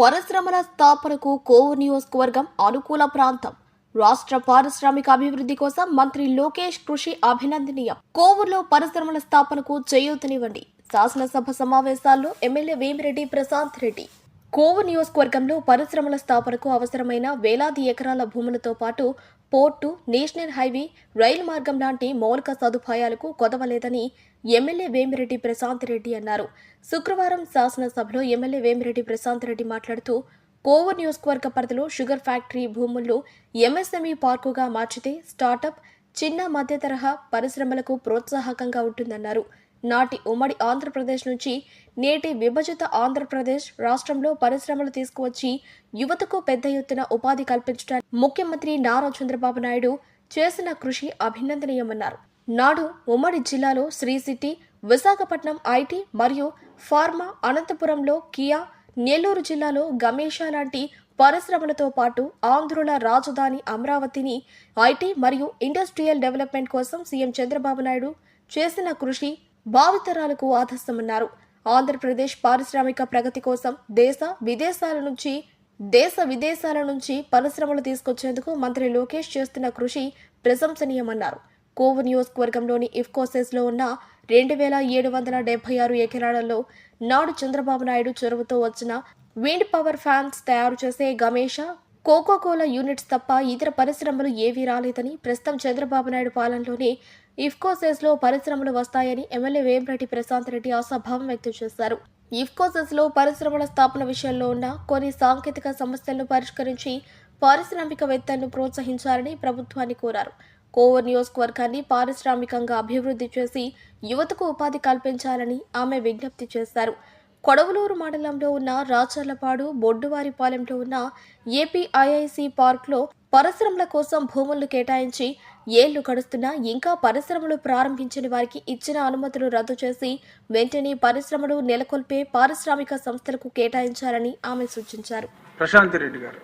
పరిశ్రమల స్థాపనకు కోవు నియోజకవర్గం అనుకూల ప్రాంతం. రాష్ట్ర పారిశ్రామిక అభివృద్ధి కోసం మంత్రి లోకేష్ కృషి అభినందనీయం. కోవూరులో పరిశ్రమల స్థాపనకు చేయూతనివ్వండి. శాసనసభ సమావేశాల్లో ఎమ్మెల్యే వేమిరెడ్డి ప్రశాంత్ రెడ్డి. కోవు నియోజకవర్గంలో పరిశ్రమల స్థాపనకు అవసరమైన వేలాది ఎకరాల భూములతో పాటు పోర్టు నేషనల్ హైవే రైలు మార్గం లాంటి మౌలిక సదుపాయాలకు కొదవలేదని ఎమ్మెల్యే వేమిరెడ్డి ప్రశాంత్ రెడ్డి అన్నారు. శుక్రవారం శాసనసభలో ఎమ్మెల్యే వేమిరెడ్డి ప్రశాంత్ రెడ్డి మాట్లాడుతూ కోవూరు నియోజకవర్గ పరిధిలో షుగర్ ఫ్యాక్టరీ భూములను ఎంఎస్ఎంఈ పార్కుగా మార్చితే స్టార్టప్ చిన్న మధ్య తరహా పరిశ్రమలకు ప్రోత్సాహకంగా ఉంటుందన్నారు. నాటి ఉమ్మడి ఆంధ్రప్రదేశ్ నుంచి నేటి విభజిత ఆంధ్రప్రదేశ్ రాష్ట్రంలో పరిశ్రమలు తీసుకువచ్చి యువతకు పెద్ద ఎత్తున ఉపాధి కల్పించడానికి ముఖ్యమంత్రి నారా చంద్రబాబు నాయుడు చేసిన కృషి అభినందనీయమన్నారు. నాడు ఉమ్మడి జిల్లాలో శ్రీ సిటీ విశాఖపట్నం ఐటీ మరియు ఫార్మా అనంతపురంలో కియా నెల్లూరు జిల్లాలో గమేషా లాంటి పరిశ్రమలతో పాటు ఆంధ్రుల రాజధాని అమరావతిని ఐటీ మరియు ఇండస్ట్రియల్ డెవలప్మెంట్ కోసం సీఎం చంద్రబాబు నాయుడు చేసిన కృషి భావితరాలకు ఆదర్శమన్నారు. ఆంధ్రప్రదేశ్ పారిశ్రామిక ప్రగతి కోసం దేశ విదేశాల నుంచి దేశ విదేశాల నుంచి పరిశ్రమలు తీసుకొచ్చేందుకు మంత్రి లోకేష్ చేస్తున్న కృషి ప్రశంసనీయమన్నారు. కోవు నియోజకవర్గంలోని ఇఫ్కోసెస్లో ఉన్న రెండు వేల ఏడు వందల డెబ్బై ఆరు ఎకరాలలో నాడు చంద్రబాబు నాయుడు చొరవతో వచ్చిన విండ్ పవర్ ఫ్యాన్స్ తయారు చేసే గమేష కోకోకోలా యూనిట్స్ తప్ప ఇతర పరిశ్రమలు ఏవీ రాలేదని ప్రస్తుతం చంద్రబాబు నాయుడు పాలనలోనే ఇఫ్కోసెస్లో పరిశ్రమలు వస్తాయని ఎమ్మెల్యే వేమిరెడ్డి ప్రశాంత్ రెడ్డి ఆశాభావం వ్యక్తం చేశారు. ఇఫ్కోసెస్లో పరిశ్రమల స్థాపన విషయంలో ఉన్న కొన్ని సాంకేతిక సమస్యలను పరిష్కరించి పారిశ్రామికవేత్తలను ప్రోత్సహించాలని ప్రభుత్వాన్ని కోరారు. కోవర్ నియోజకవర్గాన్ని పారిశ్రామికంగా అభివృద్ధి చేసి యువతకు ఉపాధి కల్పించాలని ఆమె విజ్ఞప్తి చేశారు. కొడవలూరు మండలంలో ఉన్న రాచర్లపాడు బొడ్డువారిపాలెంలో ఉన్న ఏపీఐఐసి పార్క్లో పరిశ్రమల కోసం భూములను కేటాయించి ఏళ్ళు గడుస్తున్నా ఇంకా పరిశ్రమలు ప్రారంభించని వారికి ఇచ్చిన అనుమతులు రద్దు చేసి వెంటనే పరిశ్రమలు నెలకొల్పే పారిశ్రామిక సంస్థలకు కేటాయించాలని ఆమె సూచించారు. ప్రశాంతి రెడ్డి గారు.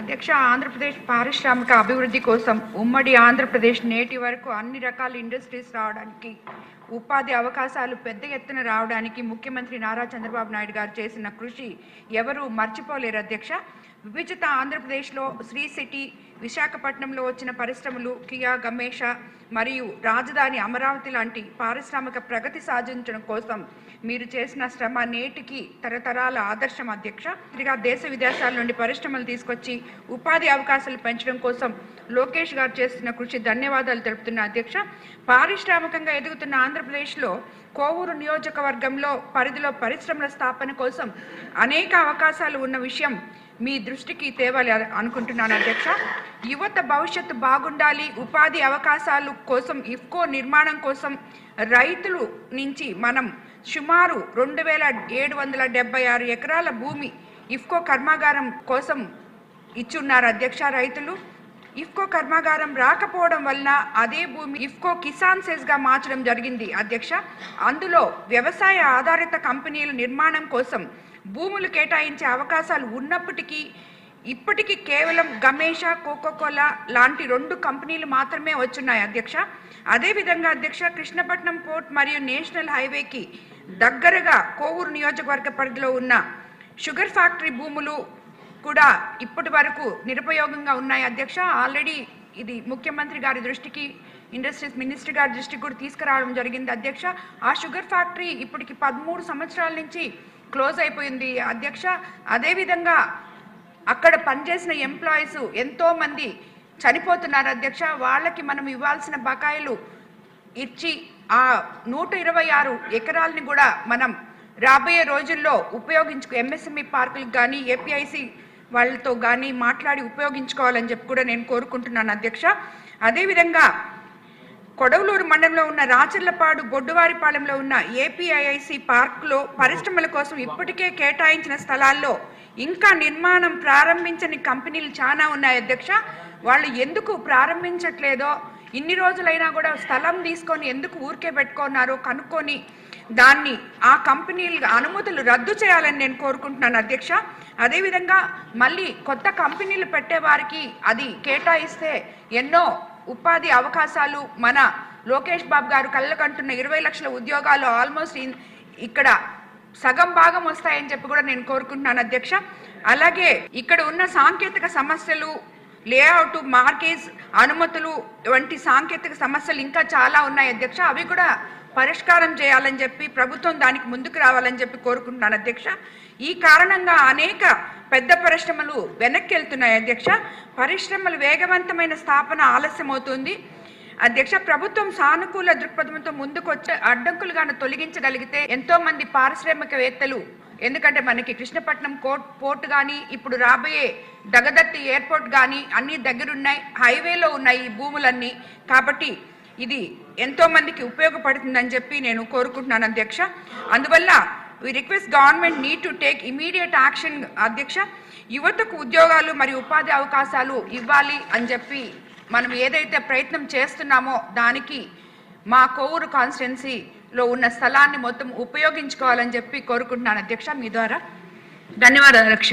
అధ్యక్ష ఆంధ్రప్రదేశ్ పారిశ్రామిక అభివృద్ధి కోసం ఉమ్మడి ఆంధ్రప్రదేశ్ నేటి వరకు అన్ని రకాల ఇండస్ట్రీస్ రావడానికి ఉపాధి అవకాశాలు పెద్ద ఎత్తున రావడానికి ముఖ్యమంత్రి నారా చంద్రబాబు నాయుడు గారు చేసిన కృషి ఎవరు మర్చిపోలేరు అధ్యక్ష. విభజిత ఆంధ్రప్రదేశ్లో శ్రీ సిటీ విశాఖపట్నంలో వచ్చిన పరిశ్రమలు కియా గమేష మరియు రాజధాని అమరావతి లాంటి పారిశ్రామిక ప్రగతి సాధించడం కోసం మీరు చేసిన శ్రమ నేటికి తరతరాల ఆదర్శం అధ్యక్ష. ఇదిగా దేశ విదేశాల నుండి పరిశ్రమలు తీసుకొచ్చి ఉపాధి అవకాశాలు పెంచడం కోసం లోకేష్ గారు చేస్తున్న కృషి ధన్యవాదాలు తెలుపుతున్న అధ్యక్ష. పారిశ్రామికంగా ఎదుగుతున్న ఆంధ్రప్రదేశ్లో కోవూరు నియోజకవర్గంలో పరిధిలో పరిశ్రమల స్థాపన కోసం అనేక అవకాశాలు ఉన్న విషయం మీ దృష్టికి తేవాలి అనుకుంటున్నాను అధ్యక్ష. యువత భవిష్యత్తు బాగుండాలి ఉపాధి అవకాశాలు కోసం ఇఫ్కో నిర్మాణం కోసం రైతులు నుంచి మనం సుమారు రెండు వేల ఏడు వందల డెబ్బై ఆరు ఎకరాల భూమి ఇఫ్కో కర్మాగారం కోసం ఇచ్చున్నారు అధ్యక్ష రైతులు. ఇఫ్కో కర్మాగారం రాకపోవడం వలన అదే భూమి ఇఫ్కో కిసాన్ సెస్గా మార్చడం జరిగింది అధ్యక్ష. అందులో వ్యవసాయ ఆధారిత కంపెనీల నిర్మాణం కోసం భూములు కేటాయించే అవకాశాలు ఉన్నప్పటికీ ఇప్పటికీ కేవలం గమేష కోకోకోలా లాంటి రెండు కంపెనీలు మాత్రమే వచ్చున్నాయి అధ్యక్ష. అదేవిధంగా అధ్యక్ష కృష్ణపట్నం పోర్ట్ మరియు నేషనల్ హైవేకి దగ్గరగా కోవూరు నియోజకవర్గ పరిధిలో ఉన్న షుగర్ ఫ్యాక్టరీ భూములు కూడా ఇప్పటి వరకు నిరుపయోగంగా ఉన్నాయి. అధ్యక్ష ఆల్రెడీ ఇది ముఖ్యమంత్రి గారి దృష్టికి ఇండస్ట్రీస్ మినిస్టర్ గారి దృష్టికి కూడా తీసుకురావడం జరిగింది. అధ్యక్ష ఆ షుగర్ ఫ్యాక్టరీ ఇప్పటికి పదమూడు సంవత్సరాల నుంచి క్లోజ్ అయిపోయింది. అధ్యక్ష అదేవిధంగా అక్కడ పనిచేసిన ఎంప్లాయీస్ ఎంతోమంది చనిపోతున్నారు. అధ్యక్ష వాళ్ళకి మనం ఇవ్వాల్సిన బకాయిలు ఇచ్చి ఆ నూట ఇరవై ఆరు ఎకరాలని కూడా మనం రాబోయే రోజుల్లో ఉపయోగించుకు ఎంఎస్ఎంఈ పార్కులకు కానీ ఏపీఐసి వాళ్ళతో కానీ మాట్లాడి ఉపయోగించుకోవాలని చెప్పి కూడా నేను కోరుకుంటున్నాను అధ్యక్ష. అదేవిధంగా కొడవలూరు మండలంలో ఉన్న రాచర్లపాడు బొడ్డువారిపాలెంలో ఉన్న ఏపీఐఐసి పార్క్లో పరిశ్రమల కోసం ఇప్పటికే కేటాయించిన స్థలాల్లో ఇంకా నిర్మాణం ప్రారంభించని కంపెనీలు చాలా ఉన్నాయి అధ్యక్ష. వాళ్ళు ఎందుకు ప్రారంభించట్లేదో ఇన్ని రోజులైనా కూడా స్థలం తీసుకొని ఎందుకు ఊరికే పెట్టుకున్నారో కనుక్కొని దాన్ని ఆ కంపెనీలు అనుమతులు రద్దు చేయాలని నేను కోరుకుంటున్నాను అధ్యక్ష. అదేవిధంగా మళ్ళీ కొత్త కంపెనీలు పెట్టేవారికి అది కేటాయిస్తే ఎన్నో ఉపాధి అవకాశాలు మన లోకేష్ బాబు గారు కళ్ళకంటున్న ఇరవై లక్షల ఉద్యోగాలు ఆల్మోస్ట్ ఇన్- ఇక్కడ సగం భాగం వస్తాయని చెప్పి కూడా నేను కోరుకుంటున్నాను అధ్యక్ష. అలాగే ఇక్కడ ఉన్న సాంకేతిక సమస్యలు లేఅవుట్ మార్కేజ్ అనుమతులు వంటి సాంకేతిక సమస్యలు ఇంకా చాలా ఉన్నాయి అధ్యక్ష. అవి కూడా పరిష్కారం చేయాలని చెప్పి ప్రభుత్వం దానికి ముందుకు రావాలని చెప్పి కోరుకుంటున్నాను అధ్యక్ష. ఈ కారణంగా అనేక పెద్ద పరిశ్రమలు వెనక్కి వెళ్తున్నాయి అధ్యక్ష. పరిశ్రమలు వేగవంతమైన స్థాపన ఆలస్యమవుతుంది. అధ్యక్ష ప్రభుత్వం సానుకూల దృక్పథంతో ముందుకు వచ్చే అడ్డంకులుగాను తొలగించగలిగితే ఎంతో మంది పారిశ్రామికవేత్తలు ఎందుకంటే మనకి కృష్ణపట్నం కోర్ట్ పోర్ట్ కానీ ఇప్పుడు రాబోయే దగదత్తి ఎయిర్పోర్ట్ కానీ అన్ని దగ్గరున్నాయి హైవేలో ఉన్నాయి ఈ భూములన్నీ. కాబట్టి ఇది ఎంతో మందికి ఉపయోగపడుతుందని చెప్పి నేను కోరుకుంటున్నాను అధ్యక్ష. అందువల్ల we request government need to take immediate action అధ్యక్ష. యువతకు ఉద్యోగాలు మరియు ఉపాధి అవకాశాలు ఇవ్వాలి అని చెప్పి మనం ఏదైతే ప్రయత్నం చేస్తున్నామో దానికి మా కోవూరు కాన్స్టిట్యున్సీలో ఉన్న స్థలాన్ని మొత్తం ఉపయోగించుకోవాలని చెప్పి కోరుకుంటున్నాను అధ్యక్ష మీ ద్వారా. ధన్యవాదాలు అధ్యక్ష